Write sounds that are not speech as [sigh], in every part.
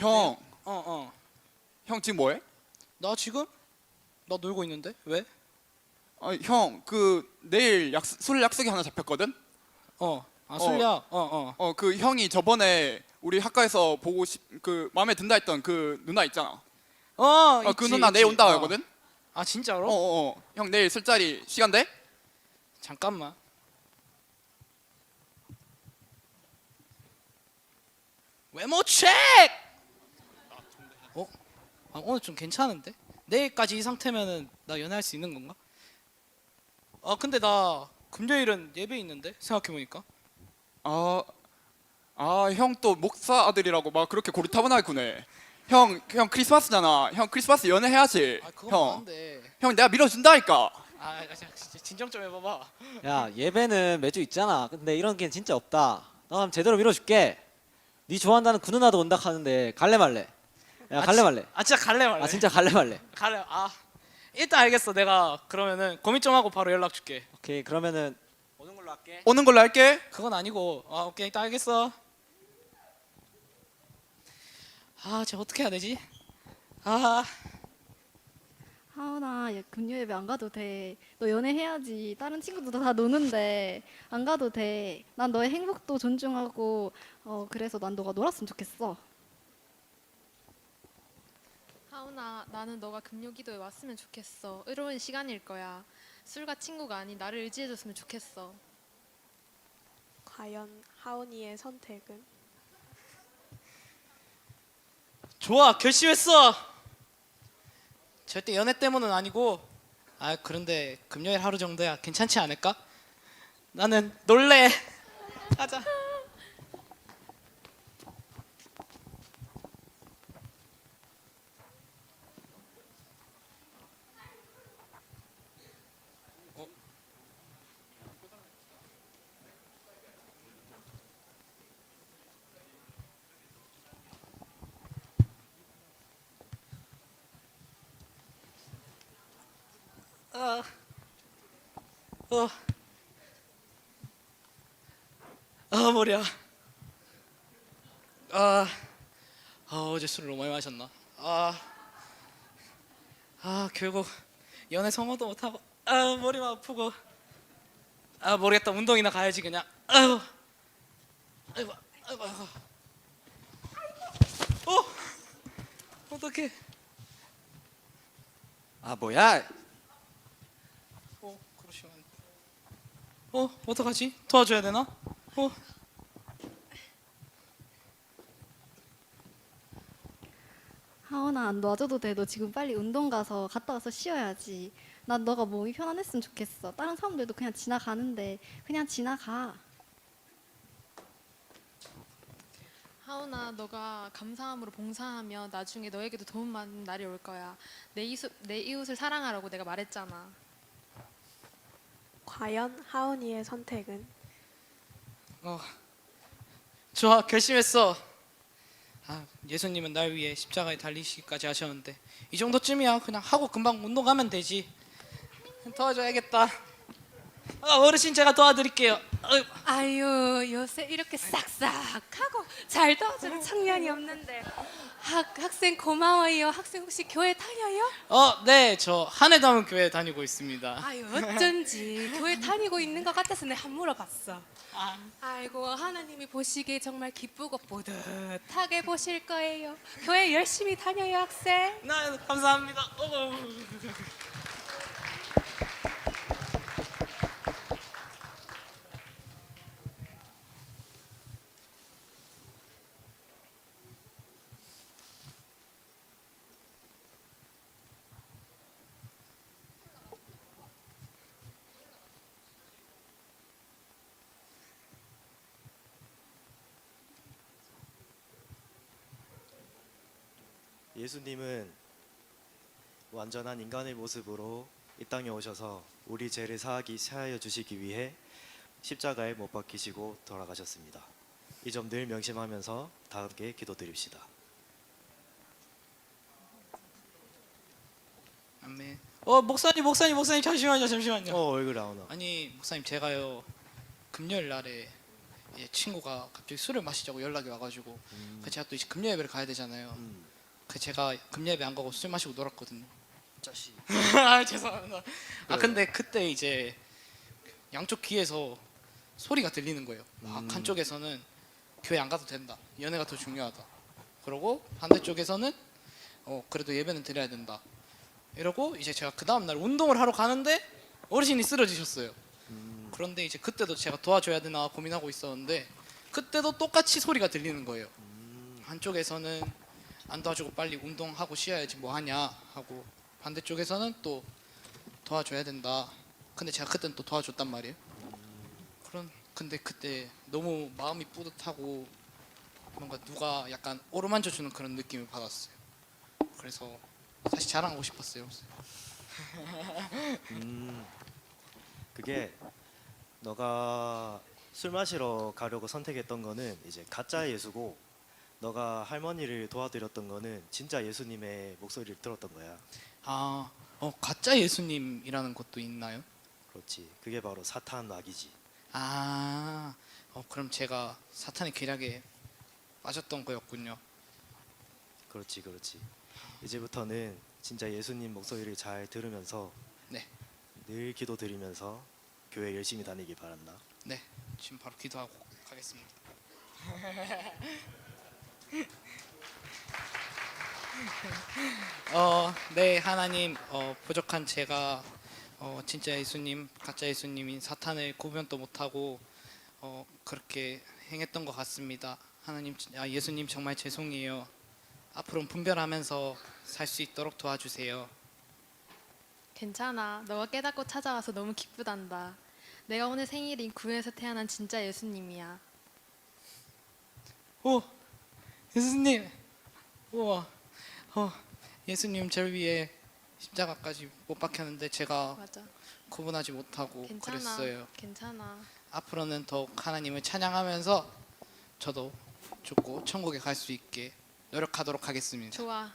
형, 어 어. 형 지금 뭐해? 나 지금 나 놀고 있는데 왜? 아, 형, 그 내일 약, 술 약속이 하나 잡혔거든? 어. 아 어. 술야. 어 어. 어, 그 형이 저번에 우리 학과에서 보고 싶, 그 마음에 든다 했던 그 누나 있잖아. 어. 어, 그 있지, 누나 내일 있지. 온다 어. 하거든? 아 어, 진짜로? 어, 어. 형 내일 술자리 시간 돼? 잠깐만. 외모 체크. 어? 아, 오늘 좀 괜찮은데? 내일까지 이 상태면은 나 연애할 수 있는 건가? 아 근데 나 금요일은 예배 있는데 생각해 보니까. 아, 아, 형 또 목사 아들이라고 막 그렇게 고리타분하게 구네. 형, 형 크리스마스잖아. 형 크리스마스 연애해야지. 아 그건 형, 안돼. 형 내가 밀어준다니까. 아 아, 진짜 진정 좀 해봐봐. 야 예배는 매주 있잖아 근데 이런 게 진짜 없다 나 그럼 제대로 밀어줄게 네 좋아한다는 그 누나도 온다 하는데 갈래 말래 야 갈래 말래 아 진짜 갈래 말래. 아 진짜 갈래 말래 갈래. 아 일단 알겠어. 내가 그러면은 고민 좀 하고 바로 연락 줄게. 오케이 그러면은 오는 걸로 할게 오는 걸로 할게. 그건 아니고. 아 오케이 일단 알겠어. 아, 쟤 어떻게 해야 되지? 아, 하은아, 얘 금요 예배 안 가도 돼. 너 연애해야지. 다른 친구들도 다 노는데 안 가도 돼. 난 너의 행복도 존중하고 어 그래서 난 너가 놀았으면 좋겠어. 하은아, 나는 너가 금요기도에 왔으면 좋겠어. 의로운 시간일 거야. 술과 친구가 아닌 나를 의지해줬으면 좋겠어. 과연 하온이의 선택은? 좋아, 결심했어. 절대 연애 때문은 아니고. 아, 그런데 금요일 하루 정도야 괜찮지 않을까? 나는 놀래. 가자. 아, 어, 아 머리야. 아, 아 어제 술을 너무 많이 마셨나? 아, 아 결국 연애 성공도 못하고, 아 머리만 아프고, 아 모르겠다 운동이나 가야지 그냥. 아유, 아이고, 아이고, 아이고. 어, 어떡해? 아 뭐야 어, 그러시면 어, 어떡하지? 도와줘야 되나? 어, 하은아, 안 놔줘도 돼. 너 지금 빨리 운동 가서 갔다 와서 쉬어야지. 난 너가 몸이 편안했으면 좋겠어. 다른 사람들도 그냥 지나가는데 그냥 지나가. 하은아, 너가 감사함으로 봉사하며 나중에 너에게도 도움 받는 날이 올 거야. 내, 이웃, 내 이웃을 사랑하라고 내가 말했잖아. 과연 하온이의 선택은? 어, 좋아, 결심했어. 아, 예수님은 날 위해 십자가에 달리시기까지 하셨는데 이 정도쯤이야. 그냥 하고 금방 운동 가면 되지. 도와줘야겠다. 아, 어르신 제가 도와드릴게요. 아유, 아유 요새 이렇게 싹싹하고 잘 도와주는 청년이 없는데 학, 학생 고마워요 학생 혹시 교회 다녀요? 어, 네, 저 한해담은 교회 다니고 있습니다. 아유 어쩐지 교회 다니고 있는 것 같아서 내가 한 물어봤어 아, 아이고 하나님이 보시기에 정말 기쁘고 뿌듯하게 보실 거예요 교회 열심히 다녀요 학생 나 감사합니다. 어. 예수님은 완전한 인간의 모습으로 이 땅에 오셔서 우리 죄를 사하기 사하여 주시기 위해 십자가에 못 박히시고 돌아가셨습니다. 이 점 늘 명심하면서 다 함께 기도드립시다. 아멘. 어, 목사님, 목사님, 목사님 잠시만요, 잠시만요. 어 얼굴 나오나? 아니 목사님 제가요 금요일 날에 이제 친구가 갑자기 술을 마시자고 연락이 와가지고 음. 그 제가 또 이제 금요 예배를 가야 되잖아요. 음. 그 제가 금요 예배 안 가고 술 마시고 놀았거든요. 자식. [laughs] 아 죄송합니다. 아 그래요? 근데 그때 이제 양쪽 귀에서 소리가 들리는 거예요. 막 음. 한쪽에서는 교회 안 가도 된다. 연애가 더 중요하다. 그러고 반대쪽에서는 어 그래도 예배는 드려야 된다. 이러고 이제 제가 그 다음 날 운동을 하러 가는데 어르신이 쓰러지셨어요. 음. 그런데 이제 그때도 제가 도와줘야 되나 고민하고 있었는데 그때도 똑같이 소리가 들리는 거예요. 음. 한쪽에서는 안 도와주고 빨리 운동하고 쉬어야지 뭐 하냐 하고 반대쪽에서는 또 도와줘야 된다. 근데 제가 그때는 또 도와줬단 말이에요. 그런 근데 그때 너무 마음이 뿌듯하고 뭔가 누가 약간 오르만져 주는 그런 느낌을 받았어요. 그래서 다시 자랑하고 싶었어요. [laughs] 음. 그게 너가 술 마시러 가려고 선택했던 거는 이제 가짜 예수고 너가 할머니를 도와드렸던 거는 진짜 예수님의 목소리를 들었던 거야. 아, 어 가짜 예수님이라는 것도 있나요? 그렇지. 그게 바로 사탄 마귀지. 아, 어 그럼 제가 사탄의 계략에 빠졌던 거였군요. 그렇지, 그렇지. 이제부터는 진짜 예수님 목소리를 잘 들으면서 네. 늘 기도드리면서 교회 열심히 다니길 바란다. 네, 지금 바로 기도하고 가겠습니다. [laughs] [laughs] 어, 네 하나님, 어, 부족한 제가 어, 진짜 예수님, 가짜 예수님인 사탄을 구분도 못하고 어, 그렇게 행했던 것 같습니다. 하나님, 아, 예수님 정말 죄송해요. 앞으로 분별하면서 살 수 있도록 도와주세요. 괜찮아. 너가 깨닫고 찾아와서 너무 기쁘단다. 내가 오늘 생일인 구에서 태어난 진짜 예수님이야. 오, 예수님, 우와, 어, 예수님 저를 위해 십자가까지 못 박혔는데 제가 맞아. 구분하지 못하고 괜찮아. 그랬어요. 괜찮아. 앞으로는 더욱 하나님을 찬양하면서 저도 죽고 천국에 갈 수 있게 노력하도록 하겠습니다. 좋아.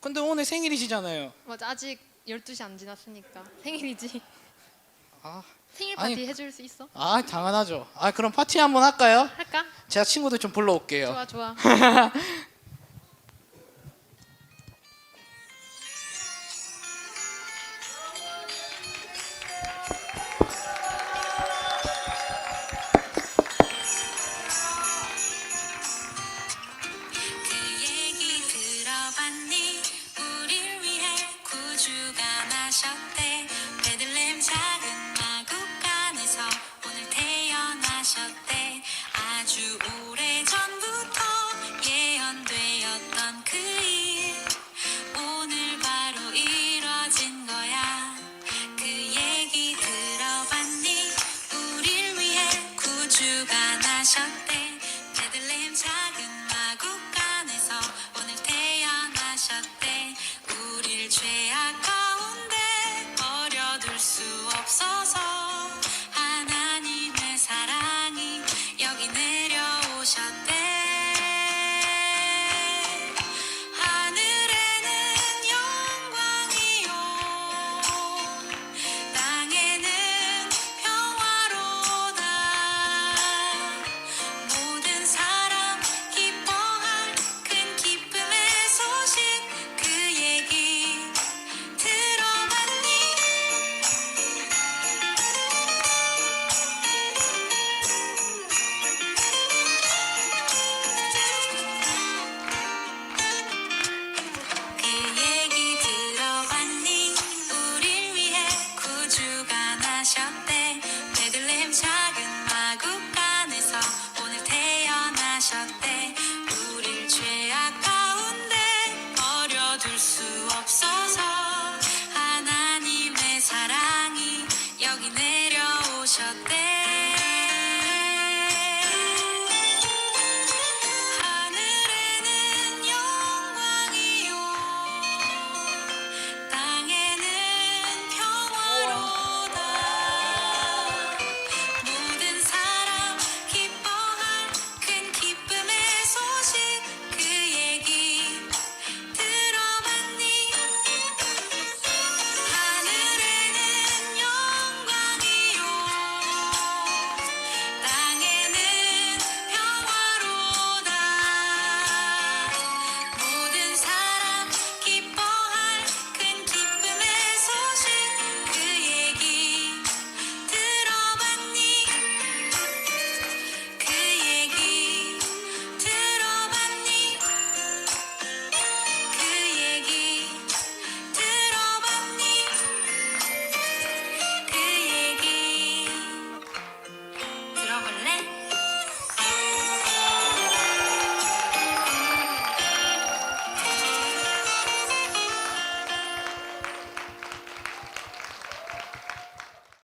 근데 오늘 생일이시잖아요. 맞아. 아직 12시 안 지났으니까 생일이지. 아, 생일 아니, 파티 해줄 수 있어? 아 당연하죠. 아 그럼 파티 한번 할까요? 할까? 제가 친구들 좀 불러올게요. 좋아 좋아. [laughs] 태 버려둘 수 없어서 하나님의 사랑이 여기 내려오셨대